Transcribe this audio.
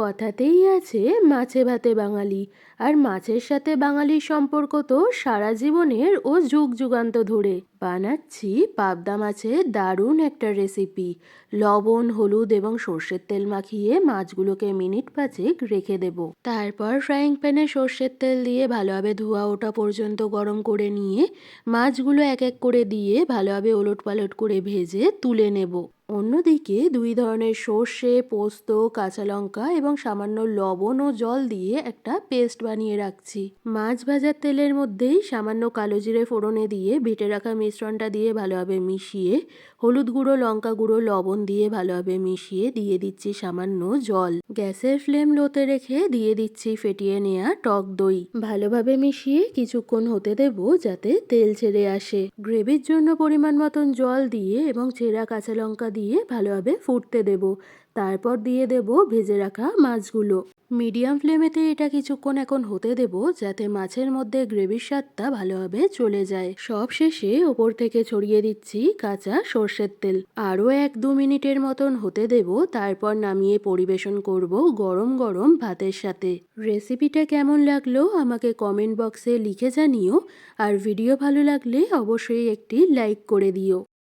কথাতেই আছে মাছে ভাতে বাঙালি। আর মাছের সাথে বাঙালির সম্পর্ক তো সারা জীবনের ও যুগ যুগান্ত ধরে। বানাচ্ছি পাবদা মাছের দারুণ একটা রেসিপি লবণ, হলুদ এবং সর্ষের তেল মাখিয়ে মাছগুলোকে মিনিট পাঁচেক রেখে দেব। তারপর ফ্রাইং প্যানে সর্ষের তেল দিয়ে ভালোভাবে ধোয়া ওঠা পর্যন্ত গরম করে নিয়ে মাছগুলো এক এক করে দিয়ে ভালোভাবে ওলট পালট করে ভেজে তুলে নেব। অন্যদিকে দুই ধরনের সর্ষে, পোস্ত, কাঁচা লঙ্কা এবং সামান্য লবণ ও জল দিয়ে একটা পেস্ট বানিয়ে রাখছি। মাছ ভাজার তেলের মধ্যেই সামান্য কালো জিরে ফোড়নে দিয়ে বেটে রাখা মিশ্রণটা দিয়ে ভালোভাবে মিশিয়ে, হলুদ গুঁড়ো, লঙ্কা গুঁড়ো, লবণ দিয়ে ভালোভাবে মিশিয়ে দিয়ে দিচ্ছি সামান্য জল। গ্যাসের ফ্লেম লোতে রেখে দিয়ে দিচ্ছি ফেটিয়ে নেওয়া টক দই। ভালোভাবে মিশিয়ে কিছুক্ষণ হতে দেব যাতে তেল ছেড়ে আসে। গ্রেভির জন্য পরিমাণ মতন জল দিয়ে এবং ছেঁড়া কাঁচা লঙ্কা দিয়ে ভালোভাবে ফুটতে দেব। তারপর দিয়ে দেব ভেজে রাখা মাছগুলো। মিডিয়াম ফ্লেমেতে এটা কিছুক্ষণ এখন হতে দেব যাতে মাছের মধ্যে গ্রেভির স্বাদটা ভালোভাবে চলে যায়। সব শেষে ওপর থেকে ছড়িয়ে দিচ্ছি কাঁচা সর্ষের তেল। আরও এক দু মিনিটের মতন হতে দেব, তারপর নামিয়ে পরিবেশন করব গরম গরম ভাতের সাথে। রেসিপিটা কেমন লাগল আমাকে কমেন্ট বক্সে লিখে জানিও, আর ভিডিও ভালো লাগলে অবশ্যই একটি লাইক করে দিও।